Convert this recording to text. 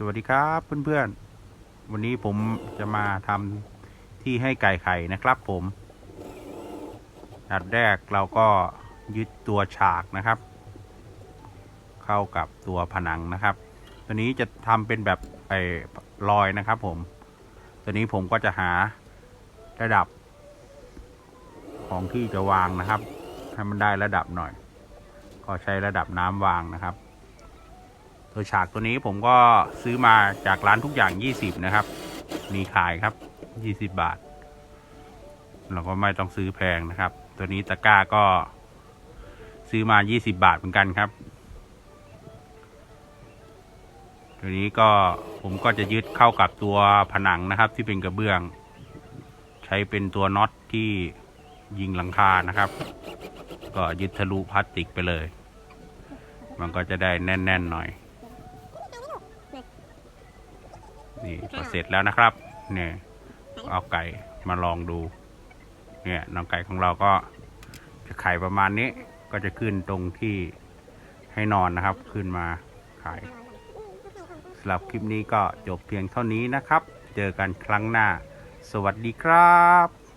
สวัสดีครับเพื่อนๆ วันนี้ผมจะมาทำที่ให้ไก่ไข่นะครับผมอันแรกเราก็ยึดตัวฉากนะครับ เข้ากับตัวผนังนะครับ ตัวนี้จะทำเป็นแบบไอ้ลอยนะครับผม ตัวนี้ผมก็จะหาระดับ ของที่จะวางนะครับ ให้มันได้ระดับหน่อย ก็ใช้ระดับน้ำวางนะครับ ตัวฉากตัวนี้ผมก็ซื้อมาจากร้านทุกอย่าง 20 นะครับ มีขายครับ 20 บาท เราก็ไม่ต้องซื้อแพงนะครับ ตัวนี้ตะกร้าก็ซื้อมา 20 บาทเหมือนกันครับ ตัวนี้ก็ผมก็จะยึดเข้ากับตัวผนังนะครับ ที่เป็นกระเบื้อง ใช้เป็นตัวน็อตที่ยิงหลังคานะครับ ก็ยึดทะลุพลาสติกไปเลย มันก็จะได้แน่น ๆ หน่อย นี่พอเสร็จแล้วนะครับ เนี่ยเอาไก่มาลองดู เนี่ยน้องไก่ของเราก็จะไข่ประมาณนี้ก็จะขึ้นตรงที่ให้นอนนะครับ ขึ้นมาไข่สำหรับคลิปนี้ก็จบเพียงเท่านี้นะครับ เจอกันครั้งหน้า สวัสดีครับ